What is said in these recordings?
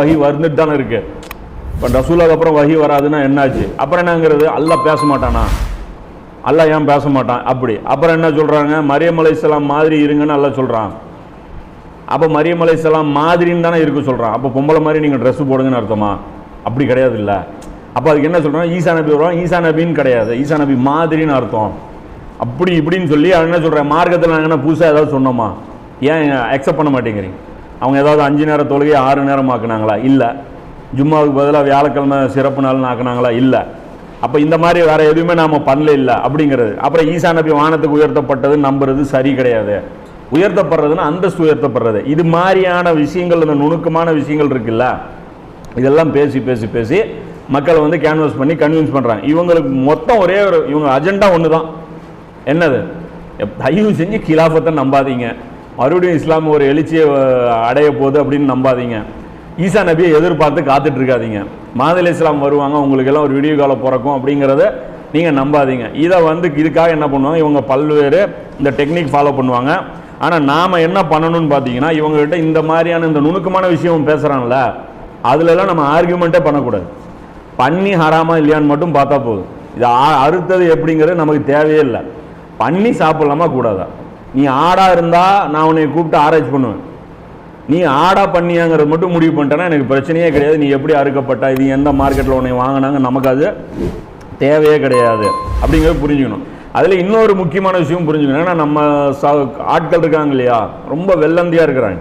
வகி வந்துட்டு தானே இருக்கு. இப்போ ரசூலாக்கு அப்புறம் வகி வராதுன்னா என்னாச்சு? அப்புறம் என்னங்கிறது? அல்லா பேச மாட்டானா? அல்லா ஏன் பேச மாட்டான்? அப்படி. அப்புறம் என்ன சொல்றாங்க? மரியம் அலைசலாம் மாதிரி இருங்கன்னு அல்லா சொல்கிறான் அப்போ மரியம் அலைசலாம் மாதிரின்னு தானே இருக்க சொல்கிறான் அப்போ பொம்பளை மாதிரி நீங்கள் ட்ரெஸ் போடுங்கன்னு அர்த்தமா? அப்படி கிடையாது இல்லை. அப்போ அதுக்கு என்ன சொல்கிறான் ஈசா நபி வருவான் ஈசா நபின்னு கிடையாது. ஈசா நபி மாதிரின்னு அர்த்தம். அப்படி இப்படின்னு சொல்லி அவன் என்ன சொல்கிறேன் மார்க்கத்தில் நாங்கள் என்ன புதுசாக ஏதாவது சொன்னோமா? ஏன் அக்செப்ட் பண்ண மாட்டேங்கிறீங்க? அவங்க ஏதாவது அஞ்சு நேரம் தொழுகையை ஆறு நேரம் ஆக்குனாங்களா இல்லை. ஜும்மாவுக்கு பதிலாக வியாழக்கிழமை சிறப்பு நாள்னு ஆக்குனாங்களா? இல்லை. அப்போ இந்த மாதிரி வேறு எதுவுமே நாம் பண்ணல இல்லை அப்படிங்கிறது. அப்புறம் ஈசா நபி வானத்துக்கு உயர்த்தப்பட்டது நம்புறது சரி கிடையாது. உயர்த்தப்படுறதுன்னா அந்தஸ்து உயர்த்தப்படுறது. இது மாதிரியான விஷயங்கள் இந்த நுணுக்கமான விஷயங்கள் இருக்குல்ல? இதெல்லாம் பேசி பேசி பேசி மக்களை வந்து கேன்வஸ் பண்ணி கன்வின்ஸ் பண்ணுறாங்க இவங்களுக்கு மொத்தம் ஒரே ஒரு இவங்க அஜெண்டா ஒன்று தான் என்னது? தயவு செஞ்சு கிலாஃபத்தை நம்பாதீங்க. மறுபடியும் இஸ்லாம் ஒரு எழுச்சியை அடைய போகுது அப்படின்னு நம்பாதீங்க. ஈசா நபியை எதிர்பார்த்து காத்துட்டு இருக்காதீங்க. மாதல் இஸ்லாம் வருவாங்க உங்களுக்கு எல்லாம் ஒரு வீடியோ காலை பிறக்கும் அப்படிங்கிறத நீங்கள் நம்பாதீங்க. இதை வந்து இதுக்காக என்ன பண்ணுவாங்க இவங்க பல்வேறு இந்த டெக்னிக் ஃபாலோ பண்ணுவாங்க. ஆனால் நாம் என்ன பண்ணணும்னு பார்த்தீங்கன்னா இவங்ககிட்ட இந்த மாதிரியான இந்த நுணுக்கமான விஷயம் பேசுகிறாங்கள அதுலலாம் நம்ம ஆர்கியூமெண்ட்டே பண்ணக்கூடாது. பண்ணி ஹராமா இல்லையான்னு மட்டும் பார்த்தா போதும். இது அறுத்தது எப்படிங்கிறது நமக்கு தேவையே இல்லை. பண்ணி சாப்பிட்லாமா கூடாதா? நீ ஆடாக இருந்தால் நான் உன்னை கூப்பிட்டு ஆராய்ச்சி பண்ணுவேன். நீ ஆடா பண்ணியாங்கிறது மட்டும் முடிவு பண்ணிட்டேன்னா எனக்கு பிரச்சனையே கிடையாது. நீ எப்படி அறுக்கப்பட்ட இது எந்த மார்க்கெட்டில் உன்னை வாங்கினாங்க நமக்கு அது தேவையே கிடையாது. அப்படிங்கிறது புரிஞ்சுக்கணும். அதில் இன்னொரு முக்கியமான விஷயம் புரிஞ்சுக்கணும். ஏன்னா நம்ம ச ஆட்கள் இருக்காங்க இல்லையா? ரொம்ப வெள்ளந்தியாக இருக்கிறாங்க.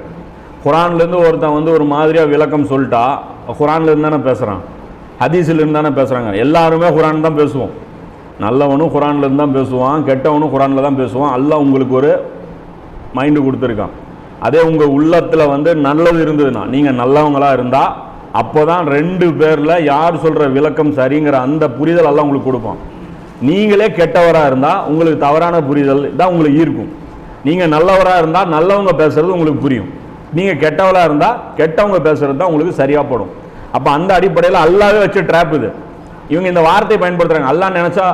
குரான்லேருந்து ஒருத்தன் வந்து ஒரு மாதிரியாக விளக்கம் சொல்லிட்டா குரான்லேருந்து தானே பேசுகிறான் ஹதீஸ்லேருந்து தானே பேசுகிறாங்க எல்லாருமே குரான் தான் பேசுவோம். நல்லவனும் குரான்லேருந்து தான் பேசுவான் கெட்டவனும் குரானில் தான் பேசுவான். அல்லாஹ் உங்களுக்கு ஒரு மைண்டு கொடுத்துருக்கான். அதே உங்கள் உள்ளத்தில் வந்து நல்லது இருந்ததுன்னா நீங்கள் நல்லவங்களாக இருந்தால் அப்போ தான் ரெண்டு பேரில் யார் சொல்கிற விளக்கம் சரிங்கிற அந்த புரிதல் எல்லாம் உங்களுக்கு கொடுப்பான். நீங்களே கெட்டவராக இருந்தால் உங்களுக்கு தவறான புரிதல் தான் உங்களுக்கு ஈர்க்கும். நீங்கள் நல்லவராக இருந்தால் நல்லவங்க பேசுகிறது உங்களுக்கு புரியும். நீங்கள் கெட்டவராக இருந்தால் கெட்டவங்க பேசுறது தான் உங்களுக்கு சரியாக படும். அப்போ அந்த அடிப்படையில் அல்லாவே வச்சு ட்ராப் இது. இவங்க இந்த வார்த்தை பயன்படுத்துகிறாங்க அல்லா நினச்சா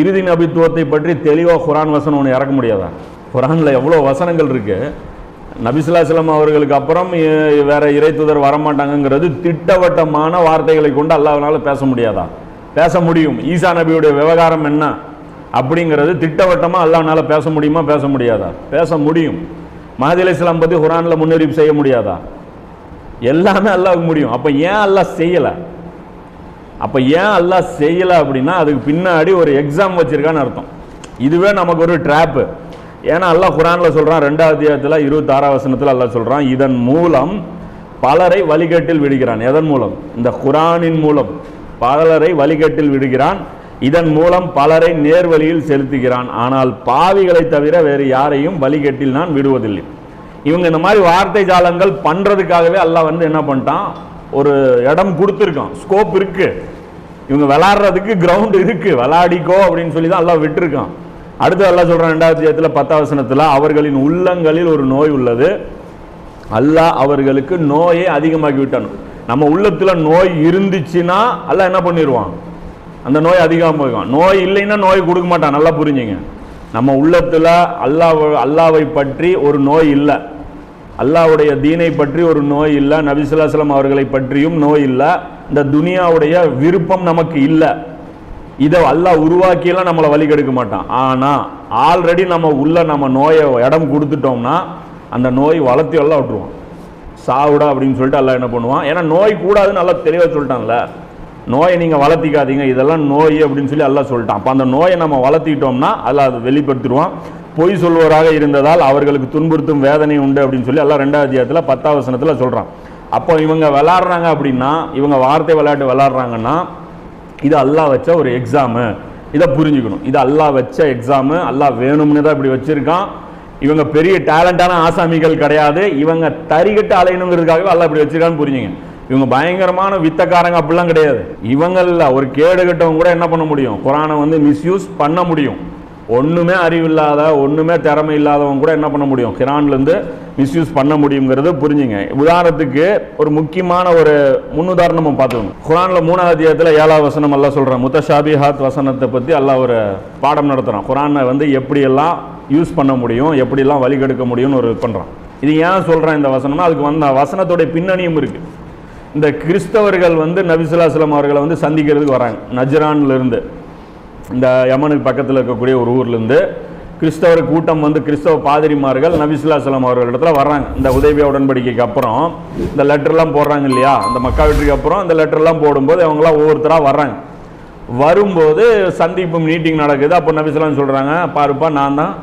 இறுதி நபித்துவத்தை பற்றி தெளிவாக குரான் வசனம் ஒன்று இறக்க முடியாதா? குரானில் எவ்வளோ வசனங்கள் இருக்குது நபிசுல்லாஸ்லாம் அவர்களுக்கு அப்புறம் வேறு வேற இறை தூதர் வரமாட்டாங்கங்கிறது திட்டவட்டமான வார்த்தைகளை கொண்டு அல்லாவினால பேச முடியாதா? பேச முடியும். ஈசா நபியுடைய விவகாரம் என்ன? அப்படிங்கிறது திட்டவட்டமாக அல்லாவினால பேச முடியுமா பேச முடியாதா? பேச முடியும். மஹதி அலி இஸ்லாம் பற்றி குரானில் முன்னறிவிப்பு செய்ய முடியாதா? எல்லாமே அல்லாவுக்கு முடியும். அப்போ ஏன் அல்லாஹ் செய்யலை? அப்போ ஏன் அல்லாஹ் செய்யலை அப்படின்னா அதுக்கு பின்னாடி ஒரு எக்ஸாம் வச்சுருக்கான்னு அர்த்தம். இதுவே நமக்கு ஒரு ட்ராப்பு ஏன்னா அல்லாஹ் குரானில் சொல்கிறான் ரெண்டாவது அத்தியாயத்தில் இருபத்தாறாம் வசனத்தில் அல்லாஹ் சொல்கிறான் இதன் மூலம் பலரை வழிகட்டில் விடுகிறான். எதன் மூலம்? இந்த குரானின் மூலம். பலரை வழிகட்டில் விடுகிறான். இதன் மூலம் பலரை நேர்வழியில் செலுத்துகிறான். ஆனால் பாவிகளை தவிர வேறு யாரையும் வழிகட்டில் நான் விடுவதில்லை. இவங்க இந்த மாதிரி வார்த்தை ஜாலங்கள் பண்ணுறதுக்காகவே அல்லாஹ் வந்து என்ன பண்ணிட்டான்? ஒரு இடம் கொடுத்துருக்கோம் ஸ்கோப் இருக்குது இவங்க விளாட்றதுக்கு கிரவுண்ட் இருக்குது விளாடிக்கோ அப்படின்னு சொல்லி தான் எல்லாம் விட்டுருக்கான். அடுத்து எல்லாம் சொல்கிறான் ரெண்டாவது ஜெயத்தில் பத்தாவசனத்தில் அவர்களின் உள்ளங்களில் ஒரு நோய் உள்ளது. அல்லாஹ் அவர்களுக்கு நோயை அதிகமாக்கி விட்டான். நம்ம உள்ளத்தில் நோய் இருந்துச்சுன்னா எல்லாம் என்ன பண்ணிடுவான் அந்த நோய் அதிகமாக நோய் இல்லைன்னா நோய் கொடுக்க மாட்டான். நல்லா புரிஞ்சுங்க. நம்ம உள்ளத்தில் அல்லாஹ் அல்லாவை பற்றி ஒரு நோய் இல்லை. அல்லாவுடைய தீனை பற்றி ஒரு நோய் இல்லை நபிசுல்லாஸ்லாம் அவர்களை பற்றியும் நோய் இல்லை. இந்த துனியாவுடைய விருப்பம் நமக்கு இல்லை. இதை அல்லாஹ் உருவாக்கியெல்லாம் நம்மளை வழி கெடுக்க மாட்டான். ஆனால் ஆல்ரெடி நம்ம உள்ள நம்ம நோயை இடம் கொடுத்துட்டோம்னா அந்த நோய் வளர்த்தி எல்லாம் விட்டுருவான். சாவுடா அப்படின்னு சொல்லிட்டு எல்லாம் என்ன பண்ணுவான்? ஏன்னா நோய் கூடாதுன்னு நல்லா தெளிவாக சொல்லிட்டான்ல. நோயை நீங்கள் வளர்த்திக்காதீங்க. இதெல்லாம் நோய் அப்படின்னு சொல்லி எல்லாம் சொல்லிட்டான். அப்போ அந்த நோயை நம்ம வளர்த்திட்டோம்னா அதில் அதை வெளிப்படுத்திடுவான். பொய் சொல்வராக இருந்ததால் அவர்களுக்கு துன்புறுத்தும் வேதனை உண்டு அப்படின்னு சொல்லி எல்லாம் ரெண்டாவது அத்தியாயத்தில் பத்தாவது வசனத்தில் சொல்கிறான் அப்போ இவங்க விளாட்றாங்க அப்படின்னா இவங்க வார்த்தை விளையாட்டு விளாட்றாங்கன்னா இது அல்லாஹ் வச்ச ஒரு எக்ஸாமு இதை புரிஞ்சுக்கணும். இது அல்லாஹ் வச்ச எக்ஸாமு அல்லா வேணும்னு தான் இப்படி வச்சுருக்கான். இவங்க பெரிய டேலண்டான ஆசாமிகள் கிடையாது. இவங்க தறிகட்டு அலையணுங்கிறதுக்காகவே அல்லா இப்படி வச்சுருக்கான்னு புரிஞ்சுங்க. இவங்க பயங்கரமான வித்தக்காரங்க அப்படிலாம் கிடையாது. இவங்களில் ஒரு கேடுகட்டவங்க கூட என்ன பண்ண முடியும்? குரானை வந்து மிஸ்யூஸ் பண்ண முடியும். ஒன்றுமே அறிவில்லாத ஒன்றுமே திறமை இல்லாதவங்க கூட என்ன பண்ண முடியும்? கிரான்லேருந்து மிஸ்யூஸ் பண்ண முடியுங்கிறது புரிஞ்சுங்க. உதாரணத்துக்கு ஒரு முக்கியமான ஒரு முன்னுதாரணமும் பார்த்துக்கணும் குரானில் மூணாவது அத்தியாயத்தில் ஏழாவது வசனம் எல்லாம் சொல்றான் முத்தஷாபிஹாத் வசனத்தை பற்றி எல்லாம் ஒரு பாடம் நடத்துகிறான் குரானை வந்து எப்படியெல்லாம் யூஸ் பண்ண முடியும் எப்படிலாம் வழிகெடுக்க முடியும்னு ஒரு பண்ணுறான் இது ஏன் சொல்கிறேன் இந்த வசனம்னா அதுக்கு வந்த வசனத்தோடைய பின்னணியும் இருக்குது இந்த கிறிஸ்தவர்கள் வந்து நபிசுல்லாஸ்லாம் அவர்களை வந்து சந்திக்கிறதுக்கு வராங்க. நஜ்ரான்லேருந்து இந்த யமனுக்கு பக்கத்தில் இருக்கக்கூடிய ஒரு ஊர்லேருந்து கிறிஸ்தவர் கூட்டம் வந்து கிறிஸ்தவ பாதிரிமார்கள் நபிசுல்லாசலம் அவர்களிடத்துல வர்றாங்க. இந்த உதவிய உடன்படிக்கைக்கு அப்புறம் இந்த லெட்டர்லாம் போடுறாங்க இல்லையா? அந்த மக்கா வெற்றிக்கு அப்புறம் இந்த லெட்டர்லாம் போடும்போது அவங்களாம் ஒவ்வொருத்தராக வர்றாங்க. வரும்போது சந்திப்பு மீட்டிங் நடக்குது. அப்போ நபிசுலாம் சொல்கிறாங்க பாருப்பா நான் தான்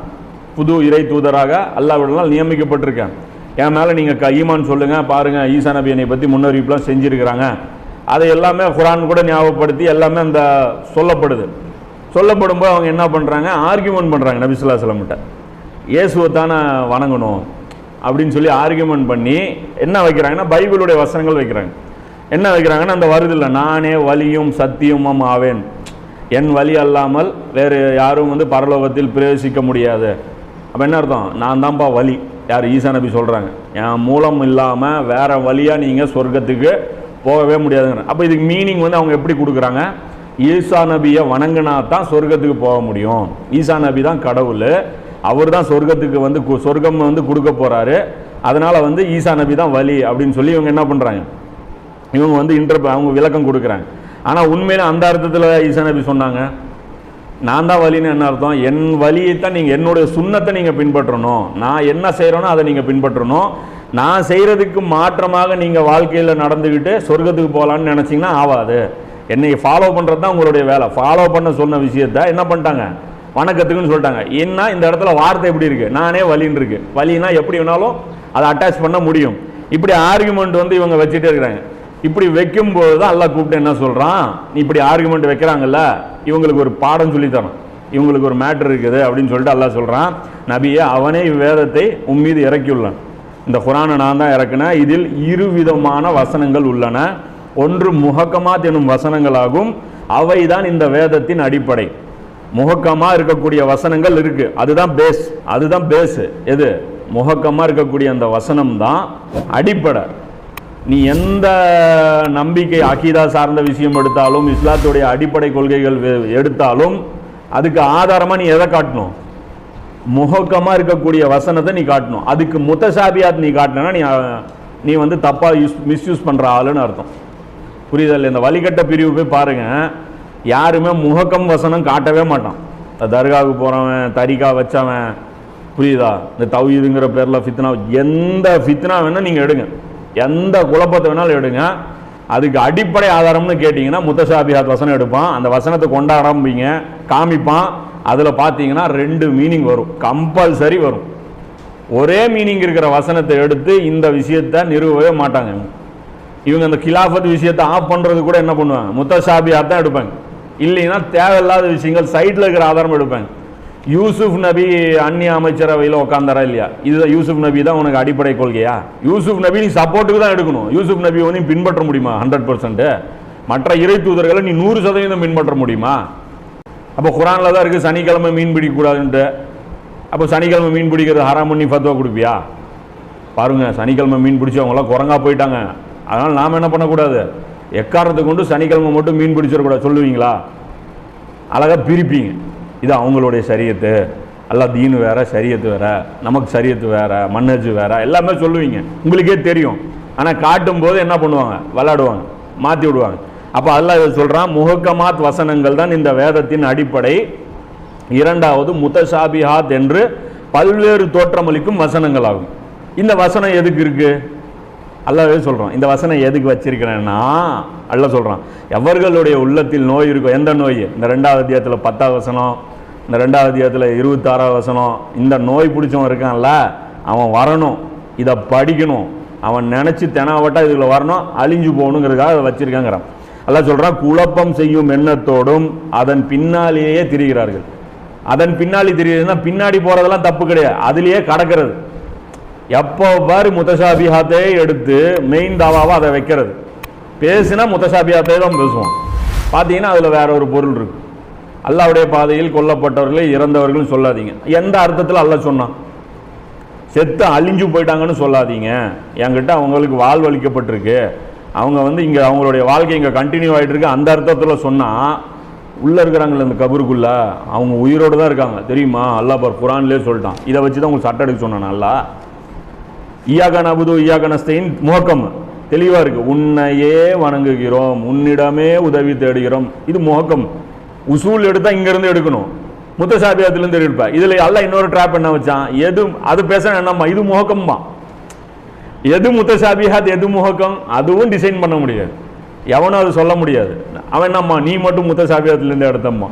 புது இறை தூதராக அல்லாவிடலாம் நியமிக்கப்பட்டிருக்கேன். என் மேலே நீங்கள் க சொல்லுங்கள் பாருங்கள் ஈசா நபி என்னை பற்றி முன்னறிவிப்புலாம் செஞ்சுருக்கிறாங்க. அதை எல்லாமே குரான் கூட ஞாபகப்படுத்தி எல்லாமே அந்த சொல்லப்படுது. சொல்லப்படும்போது அவங்க என்ன பண்ணுறாங்க ஆர்கியூமெண்ட் பண்ணுறாங்க நபிசுல்லா சொல்லமிட்ட இயேசுவை தானே வணங்கணும் அப்படின்னு சொல்லி ஆர்கியூமெண்ட் பண்ணி என்ன வைக்கிறாங்கன்னா பைபிளுடைய வசனங்கள் வைக்கிறாங்க. என்ன வைக்கிறாங்கன்னா அந்த வருதில்ல நானே வலியும் சத்தியமும் ஆவேன். என் வழி அல்லாமல் வேறு யாரும் வந்து பரலோகத்தில் பிரவேசிக்க முடியாது. அப்போ என்ன அர்த்தம்? நான் தான்ப்பா வழி யார்? ஈசா நபி சொல்கிறாங்க என் மூலம் இல்லாமல் வேறு வழியாக நீங்கள் சொர்க்கத்துக்கு போகவே முடியாதுங்கிறேன் அப்போ இதுக்கு மீனிங் வந்து அவங்க எப்படி கொடுக்குறாங்க? ஈசா நபியை வணங்கினா தான் சொர்க்கத்துக்கு போக முடியும். ஈசா நபி தான் கடவுள். அவர் தான் சொர்க்கத்துக்கு வந்து கு- சொர்க்கம் வந்து கொடுக்க போகிறாரு அதனால் வந்து ஈசா நபி தான் வழி அப்படின்னு சொல்லி இவங்க என்ன பண்ணுறாங்க இவங்க வந்து இன்டர் அவங்க விளக்கம் கொடுக்குறாங்க. ஆனால் உண்மையில் அந்த அர்த்தத்தில் ஈசா நபி சொன்னாங்க. நான் தான் வழின்னு என்ன அர்த்தம்? என் வழியை தான் நீங்கள் என்னுடைய சுண்ணத்தை நீங்கள் பின்பற்றணும். நான் என்ன செய்கிறேனோ அதை நீங்கள் பின்பற்றணும். நான் செய்கிறதுக்கு மாற்றமாக நீங்கள் வாழ்க்கையில் நடந்துக்கிட்டு சொர்க்கத்துக்கு போகலான்னு நினச்சிங்கன்னா ஆகாது என்னை ஃபாலோ பண்ணுறது தான் உங்களுடைய வேலை. ஃபாலோ பண்ண சொன்ன விஷயத்த என்ன பண்ணிட்டாங்க? வணக்கத்துக்குன்னு சொல்லிட்டாங்க. என்ன இந்த இடத்துல வார்த்தை எப்படி இருக்குது நானே வலின்னு இருக்கு. வலினா எப்படி வேணாலும் அதை அட்டாச் பண்ண முடியும். இப்படி ஆர்குமெண்ட் வந்து இவங்க வச்சுட்டே இருக்கிறாங்க. இப்படி வைக்கும்போது தான் எல்லாம் கூப்பிட்டு என்ன சொல்கிறான் இப்படி ஆர்குமெண்ட் வைக்கிறாங்கல்ல இவங்களுக்கு ஒரு பாடம் சொல்லித்தரணும். இவங்களுக்கு ஒரு மேட்டர் இருக்குது அப்படின்னு சொல்லிட்டு எல்லாம் சொல்கிறான் நபியை அவனே இவ்வேதத்தை உன் மீது இறக்கியுள்ளான். இந்த குரானை நான் தான் இறக்குனேன். இதில் இருவிதமான வசனங்கள் உள்ளன. ஒன்று முஹக்கமாத் எனும் வசனங்களாகும். அவைதான் இந்த வேதத்தின் அடிப்படை. முகக்கமாக இருக்கக்கூடிய வசனங்கள் இருக்கு. அதுதான் பேஸ் அதுதான் பேஸு எது? முகக்கமாக இருக்கக்கூடிய அந்த வசனம் தான் அடிப்படை. நீ எந்த நம்பிக்கை அகீதா சார்ந்த விஷயம் எடுத்தாலும் இஸ்லாத்துடைய அடிப்படை கொள்கைகள் எடுத்தாலும் அதுக்கு ஆதாரமாக நீ எதை காட்டணும்? முகக்கமாக இருக்கக்கூடிய வசனத்தை நீ காட்டணும். அதுக்கு முத்தசாபியாத் நீ காட்டினா நீ நீ வந்து தப்பாக யூஸ் மிஸ்யூஸ் பண்ணுற ஆளுன்னு அர்த்தம். புரியுதல் இந்த வழிகட்ட பிரிவு போய் பாருங்கள் யாருமே முகக்கம் வசனம் காட்டவே மாட்டான். இந்த தர்காவுக்கு போகிறவன் தரிகா வச்சவன் புரியுதா? இந்த தௌஹீதுங்கிற பேரில் ஃபித்னா எந்த ஃபித்னா வேணால் நீங்கள் எடுங்க. எந்த குழப்பத்தை வேணாலும் எடுங்க. அதுக்கு அடிப்படை ஆதாரம்னு கேட்டிங்கன்னா முத்தசாபிஹாத் வசனம் எடுப்பான். அந்த வசனத்தை கொண்ட ஆரம்பிங்க காமிப்பான். அதில் பார்த்தீங்கன்னா ரெண்டு மீனிங் வரும். கம்பல்சரி வரும். ஒரே மீனிங் இருக்கிற வசனத்தை எடுத்து இந்த விஷயத்தை நிறுவவே மாட்டாங்க. இவங்க. அந்த கிலாஃபத் விஷயத்தை ஆஃப் பண்ணுறது கூட என்ன பண்ணுவாங்க? முத்தசாபியாக தான் எடுப்பாங்க. இல்லைன்னா தேவையில்லாத விஷயங்கள் சைடில் இருக்கிற ஆதாரம் எடுப்பாங்க. யூசுப் நபி அந்நிய அமைச்சரவையில் உட்காந்தாரா இல்லையா? இதுதான் யூசுப் நபி தான் உனக்கு அடிப்படை கொள்கையா? யூசுப் நபி நீ சப்போர்ட்டுக்கு தான் எடுக்கணும். யூசுப் நபி வந்து பின்பற்ற முடியுமா? ஹண்ட்ரட் பர்சன்ட்டு மற்ற இறை தூதர்களை நீ நூறு சதவீதம் பின்பற்ற முடியுமா? அப்போ குரானில் தான் இருக்குது சனிக்கிழமை மீன் பிடிக்கக்கூடாதுன்ட்டு. அப்போ சனிக்கிழமை மீன் பிடிக்கிறது ஹராம் பண்ணி ஃபத்துவா கொடுப்பியா? பாருங்க சனிக்கிழமை மீன் பிடிச்சவங்களாம் குரங்கா போயிட்டாங்க. அதனால் நாம் என்ன பண்ணக்கூடாது? எக்காரணத்தை கொண்டு சனிக்கிழமை மட்டும் மீன் பிடிச்சிடக்கூடாது சொல்லுவீங்களா? அழகாக பிரிப்பீங்க. இது அவங்களுடைய சரியத்து. அல்லாஹ் தீனு வேற சரியத்து வேற நமக்கு சரியத்து வேற மன்னஜு வேற எல்லாமே சொல்லுவீங்க. உங்களுக்கே தெரியும். ஆனால் காட்டும் போது என்ன பண்ணுவாங்க? விளாடுவாங்க மாற்றி விடுவாங்க. அப்போ அல்லாஹ் இதை சொல்கிறான் முஹக்கமாத் வசனங்கள் தான் இந்த வேதத்தின் அடிப்படை. இரண்டாவது முத்தசாபிஹாத் என்று பல்வேறு தோற்றமளிக்கும் வசனங்கள் ஆகும் இந்த வசனம் எதுக்கு இருக்குது அல்லாவே சொல்கிறோம் இந்த வசனம் எதுக்கு வச்சிருக்கிறேன்னா அல்ல சொல்கிறான் எவர்களுடைய உள்ளத்தில் நோய் இருக்கும் எந்த நோய்? இந்த ரெண்டாவது அத்தியாயத்தில் பத்தாவது வசனம் இந்த ரெண்டாவது அத்தியாயத்தில் இருபத்தாறாவது வசனம் இந்த நோய் பிடிச்சவன் இருக்கான்ல அவன் வரணும் இதை படிக்கணும் அவன் நினச்சி தெனாவட்டா இதில் வரணும் அழிஞ்சு போகணுங்கிறதுக்காக அதை வச்சுருக்காங்கிறான். அல்லாஹ் சொல்கிறான் குழப்பம் செய்யும் எண்ணத்தோடும் அதன் பின்னாலேயே திரிகிறார்கள். அதன் பின்னாடி தெரியுதுன்னா பின்னாடி போகிறதெல்லாம் தப்பு கிடையாது அதுலேயே கடக்கிறது. எப்போ பாரு முத்தசாபிஹாத்தே எடுத்து மெயின் தாவாவா அதை வைக்கிறது. பேசினா முத்தசாபிஹாத்தே தான் பேசுவோம். பார்த்தீங்கன்னா அதில் வேற ஒரு பொருள் இருக்கு. அல்லாவுடைய பாதையில் கொல்லப்பட்டவர்களே இறந்தவர்கள் சொல்லாதீங்க. எந்த அர்த்தத்தில் அல்ல சொன்னான்? செத்து அழிஞ்சு போயிட்டாங்கன்னு சொல்லாதீங்க. என்கிட்ட அவங்களுக்கு வாழ்வழிக்கப்பட்டிருக்கு அவங்க வந்து இங்கே அவங்களுடைய வாழ்க்கை இங்கே கண்டினியூ ஆகிட்டு இருக்கு அந்த அர்த்தத்தில் சொன்னால் உள்ளே இருக்கிறாங்களே அந்த கபருக்குள்ள அவங்க உயிரோடு தான் இருக்காங்க. தெரியுமா? அல்லாஹ் குரான்லேயே சொல்லிட்டான். இதை வச்சு தான் உங்களுக்கு சட்டை எடுக்க சொன்னான் நல்லா. ஈயாக்கா நபுது ஈயாக்கா முகக்கம். தெளிவா இருக்கு. உன்னையே வணங்குகிறோம். உன்னிடமே உதவி தேடுகிறோம். இது முகக்கம். உசூல் எடுத்தா இங்க இருந்து எடுக்கணும். முத்தசாபியத்துல இருந்து எடுப்பா. இதுல எல்லாம் இன்னொரு ட்ராப் என்ன வச்சான்? எது அது பேச என்னம்மா? இது முகக்கம்மா. எது முத்தசாபிஹாத் எது முகக்கம்? அதுவும் டிசைன் பண்ண முடியாது. எவனும் அது சொல்ல முடியாது. அவன் என்னம்மா? நீ மட்டும் முத்தசாபிஹாத்துல இருந்து எடுத்தம்மா.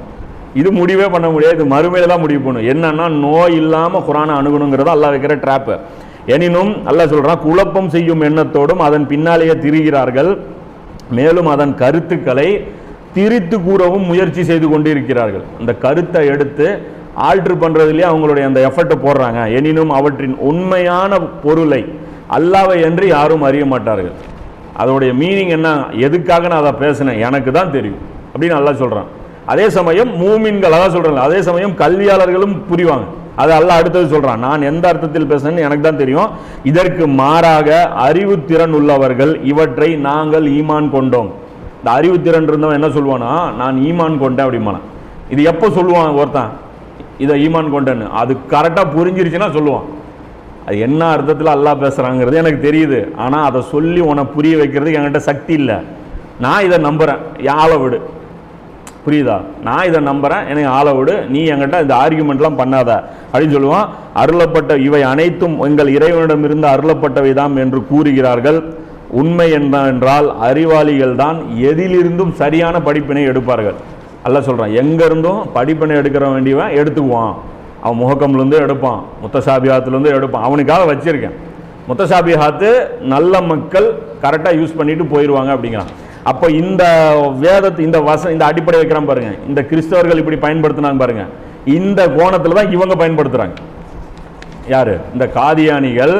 இது முடிவே பண்ண முடியாது. இது மறுமையில தான் முடிவு பண்ணும். என்னன்னா நோய் இல்லாம குரானை அணுகணுங்கிறத அல்லா வைக்கிற ட்ராப்பு எனினும் அல்ல சொல்கிறான் குழப்பம் செய்யும் எண்ணத்தோடும் அதன் பின்னாலேயே திரிகிறார்கள். மேலும் அதன் கருத்துக்களை திரித்து கூறவும் முயற்சி செய்து கொண்டிருக்கிறார்கள். அந்த கருத்தை எடுத்து ஆல்ட்ரு பண்ணுறதுலேயே அவங்களுடைய அந்த எஃபர்ட்டை போடுறாங்க. எனினும் அவற்றின் உண்மையான பொருளை அல்லாவை என்று யாரும் அறிய மாட்டார்கள். அதோடைய மீனிங் என்ன? எதுக்காக நான் அதை பேசினேன்? எனக்கு தான் தெரியும். அப்படின்னு நல்லா சொல்கிறான் அதே சமயம் மூமின்கள் அதான் சொல்கிறாங்க அதே சமயம் கல்வியாளர்களும் புரிவாங்க. அது அல்ல அடுத்தது சொல்கிறான் நான் எந்த அர்த்தத்தில் பேசுனேன்னு எனக்கு தான் தெரியும். இதற்கு மாறாக அறிவுத்திறன் உள்ளவர்கள் இவற்றை நாங்கள் ஈமான் கொண்டோம். இந்த அறிவுத்திறன் இருந்தவன் என்ன சொல்லுவானா நான் ஈமான் கொண்டேன் அப்படிமானா இது எப்போ சொல்லுவான் ஒருத்தன்? இதை ஈமான் கொண்டேன்னு. அது கரெக்டாக புரிஞ்சிருச்சுன்னா சொல்லுவான். அது என்ன அர்த்தத்தில் அல்லா பேசுகிறாங்கிறது எனக்கு தெரியுது. ஆனால் அதை சொல்லி உனக்கு புரிய வைக்கிறதுக்கு என்கிட்ட சக்தி இல்லை. நான் இதை நம்புகிறேன் யாழை விடு. புரியுதா? நான் இதை நம்புகிறேன் எனக்கு ஆளை விடு நீ என்கிட்ட இந்த ஆர்கியூமெண்ட்லாம் பண்ணாத. அப்படின்னு சொல்லுவான். அருளப்பட்ட இவை அனைத்தும் எங்கள் இறைவனிடமிருந்து அருளப்பட்டவை தான் என்று கூறுகிறார்கள். உண்மை என்னவென்றால் அறிவாளிகள் தான் எதிலிருந்தும் சரியான படிப்பினை எடுப்பார்கள். அல்ல சொல்கிறான் எங்கேருந்தும் படிப்பினை எடுக்கிற வேண்டியவன் எடுத்துக்குவான். அவன் முகக்கம்லேருந்து எடுப்பான் முத்தசாபியாத்துலேருந்து எடுப்பான். அவனுக்காக வச்சுருக்கேன். முத்தசாபியாத்து நல்ல மக்கள் கரெக்டாக யூஸ் பண்ணிட்டு போயிடுவாங்க அப்படிங்கிறான். அப்போ இந்த வேதத்தை இந்த வச இந்த அடிப்படை வைக்கிறான் பாருங்க. இந்த கிறிஸ்தவர்கள் இப்படி பயன்படுத்தினாங்க பாருங்க. இந்த கோணத்தில் தான் இவங்க பயன்படுத்துகிறாங்க யார்? இந்த காதியானிகள்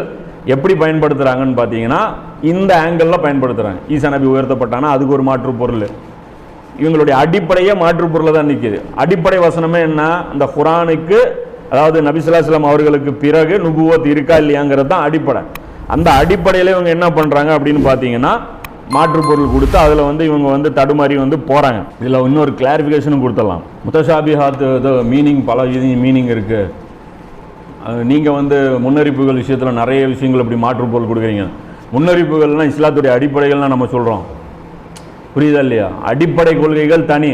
எப்படி பயன்படுத்துகிறாங்கன்னு பார்த்தீங்கன்னா இந்த ஆங்கிளில் பயன்படுத்துகிறாங்க ஈசா நபி உயர்த்தப்பட்டானா? அதுக்கு ஒரு மாற்று பொருள். இவங்களுடைய அடிப்படையே மாற்று பொருளை தான் நிற்கிது அடிப்படை வசனமே என்ன? அந்த குரானுக்கு அதாவது நபிசுல்லாஸ்லாம் அவர்களுக்கு பிறகு நுபுவத் இருக்கா இல்லையாங்கிறது தான் அடிப்படை. அந்த அடிப்படையில் இவங்க என்ன பண்ணுறாங்க அப்படின்னு பார்த்தீங்கன்னா மாற்று பொருள் கொடுத்து அதில் வந்து இவங்க வந்து தடுமாறி வந்து போகிறாங்க இதில் இன்னொரு கிளாரிஃபிகேஷனும் கொடுத்துடலாம். முத்தஷாபிஹாத் மீனிங் பல இது மீனிங் இருக்குது நீங்கள் வந்து முன்னறிப்புகள் விஷயத்தில் நிறைய விஷயங்கள் இப்படி மாற்று பொருள் கொடுக்குறீங்க. முன்னறிப்புகள்னால் இஸ்லாத்துடைய அடிப்படைகள்லாம் நம்ம சொல்கிறோம் புரியுதா இல்லையா? அடிப்படை கொள்கைகள் தனி.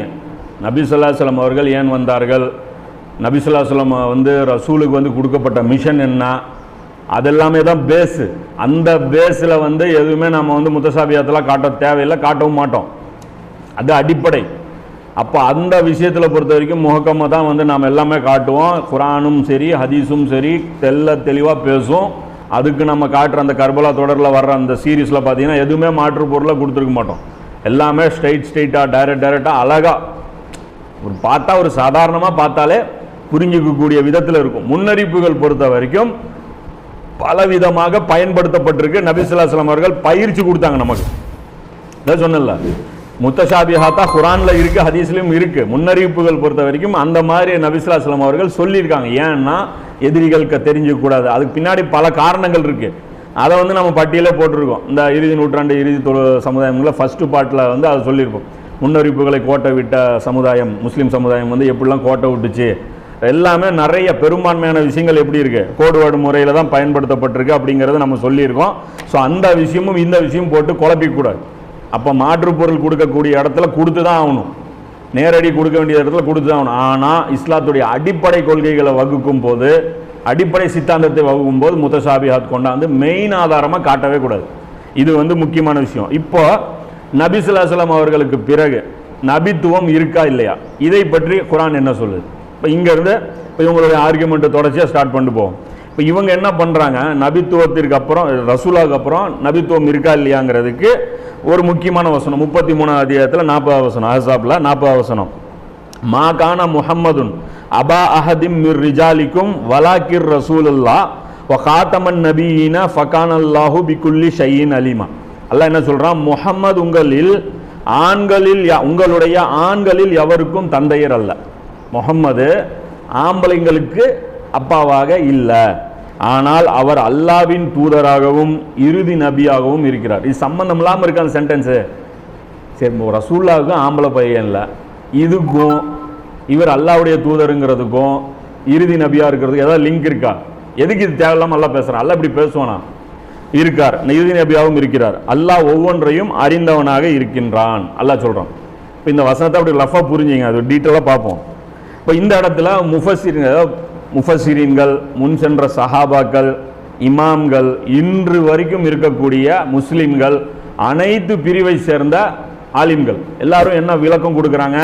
நபி அவர்கள் ஏன் வந்தார்கள்? நபி வந்து ரசூலுக்கு வந்து கொடுக்கப்பட்ட மிஷன் என்ன? அதெல்லாமே தான் பேஸு அந்த பேஸில் வந்து எதுவுமே நம்ம வந்து முத்தசாபியாத்தெல்லாம் காட்ட தேவையில்லை காட்டவும் மாட்டோம். அது அடிப்படை. அப்போ அந்த விஷயத்தில் பொறுத்த வரைக்கும் முகக்கமாக தான் வந்து நாம் எல்லாமே காட்டுவோம். குரானும் சரி ஹதீஸும் சரி தெல்ல தெளிவாக பேசும் அதுக்கு நம்ம காட்டுற அந்த கர்பலா தொடரில் வர்ற அந்த சீரீஸில் பார்த்தீங்கன்னா எதுவுமே மாற்று பொருளை கொடுத்துருக்க மாட்டோம். எல்லாமே ஸ்ட்ரைட் ஸ்ட்ரைட்டாக டைரக்ட் டைரெக்டாக அழகாக ஒரு பார்த்தா ஒரு சாதாரணமாக பார்த்தாலே புரிஞ்சிக்கக்கூடிய விதத்தில் இருக்கும். முன்னறிப்புகள் பொறுத்த வரைக்கும் பலவிதமாக பயன்படுத்தப்பட்டிருக்கு. நபிசுல்லாஸ்லாம் அவர்கள் பயிற்சி கொடுத்தாங்க நமக்கு. இதான் சொன்னல முத்தஷாபிஹாத்தா குரான்ல இருக்கு ஹதீஸ்லயும் இருக்கு. முன்னறிவிப்புகள் பொறுத்த வரைக்கும் அந்த மாதிரி நபிசுல்லாஸ்லாம் அவர்கள் சொல்லியிருக்காங்க. ஏன்னா எதிரிகளுக்கு தெரிஞ்சக்கூடாது அதுக்கு பின்னாடி பல காரணங்கள் இருக்கு. அதை வந்து நம்ம பட்டியலே போட்டிருக்கோம். இந்த இறுதி நூற்றாண்டு இறுதி தொழு சமுதாயங்களில் ஃபர்ஸ்ட் பார்ட்டில் வந்து அதை சொல்லியிருப்போம். முன்னறிவிப்புகளை கோட்டை விட்ட சமுதாயம் முஸ்லீம் சமுதாயம் வந்து எப்படிலாம் கோட்டை விட்டுச்சு எல்லாமே நிறைய பெரும்பான்மையான விஷயங்கள் எப்படி இருக்கு? கோடுவாடு முறையில் தான் பயன்படுத்தப்பட்டிருக்கு அப்படிங்கிறத நம்ம சொல்லியிருக்கோம். ஸோ அந்த விஷயமும் இந்த விஷயமும் போட்டு குழப்பிக்கூடாது அப்போ மாற்று பொருள் கொடுக்கக்கூடிய இடத்துல கொடுத்து தான் ஆகணும். நேரடி கொடுக்க வேண்டிய இடத்துல கொடுத்து தான் ஆகணும். ஆனால் இஸ்லாத்துடைய அடிப்படை கொள்கைகளை வகுக்கும் போது அடிப்படை சித்தாந்தத்தை வகுக்கும் போது முத்தசாபிஹாத் கொண்டாந்து மெயின் ஆதாரமாக காட்டவே கூடாது. இது வந்து முக்கியமான விஷயம். இப்போ நபிசுல்லாசலம் அவர்களுக்கு பிறகு நபித்துவம் இருக்கா இல்லையா? இதை பற்றி குரான் என்ன சொல்லுது? இப்போ இங்கேருந்து இப்போ இவங்களுடைய ஆர்குமெண்ட்டை தொடர்ச்சியாக ஸ்டார்ட் பண்ணிட்டு போவோம். இப்போ இவங்க என்ன பண்ணுறாங்க நபித்துவத்திற்கு அப்புறம் ரசூலாவுக்கு அப்புறம் நபித்துவம் இருக்கா இல்லையாங்கிறதுக்கு ஒரு முக்கியமான வசனம். முப்பத்தி மூணாவது அதிகாரத்தில் நாற்பதாவது வசனம். அஹசாப்ல நாற்பதாவது வசனம். மா கான முஹம்மதுன் அபா அஹதிம் மிர் ரிஜாலிக்கும் வலாக்கிர் ரசூலுல்லா வ காத்தமன் நபீன ஃபகான் அல்லாஹு பிகுல்லி ஷையின் அலிமா. அல்லாஹ் என்ன சொல்கிறான் முஹம்மது உங்களில் ஆண்களில் யா- உங்களுடைய ஆண்களில் எவருக்கும் தந்தையர் அல்ல. முகம்மது ஆம்பளைங்களுக்கு அப்பாவாக இல்லை. ஆனால் அவர் அல்லாவின் தூதராகவும் இறுதி நபியாகவும் இருக்கிறார். இது சம்பந்தம் இல்லாமல் இருக்க அந்த சென்டென்ஸு சரி ரசூல்லாவுக்கும் ஆம்பளை பையன் இல்லை. இதுக்கும் இவர் அல்லாவுடைய தூதருங்கிறதுக்கும் இறுதி நபியாக இருக்கிறதுக்கும் ஏதாவது லிங்க் இருக்கா? எதுக்கு இது தேவையில்லாமல் அல்லா பேசுகிறான் அல்ல இப்படி பேசுவானா? இருக்கார். இறுதி நபியாகவும் இருக்கிறார். அல்லாஹ் ஒவ்வொன்றையும் அறிந்தவனாக இருக்கின்றான். அல்லாஹ் சொல்கிறான் இப்போ இந்த வசனத்தை அப்படி லஃபாக புரிஞ்சுங்க. அது டீட்டெயிலாக பார்ப்போம். இப்போ இந்த இடத்துல முஃபசிரின் முஃபசிரீன்கள் முன் சென்ற சஹாபாக்கள் இமாம்கள் இன்று வரைக்கும் இருக்கக்கூடிய முஸ்லீம்கள் அனைத்து பிரிவை சேர்ந்த ஆலிம்கள். எல்லாரும் என்ன விளக்கம் கொடுக்குறாங்க?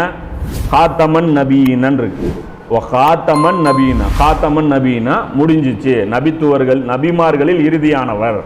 காத்தமன் நபீனன் இருக்கு. ஓ காத்தமன் நபீனா காத்தமன் நபீனா முடிஞ்சிச்சு. நபித்துவர்கள் நபிமார்களில் இறுதியானவர்.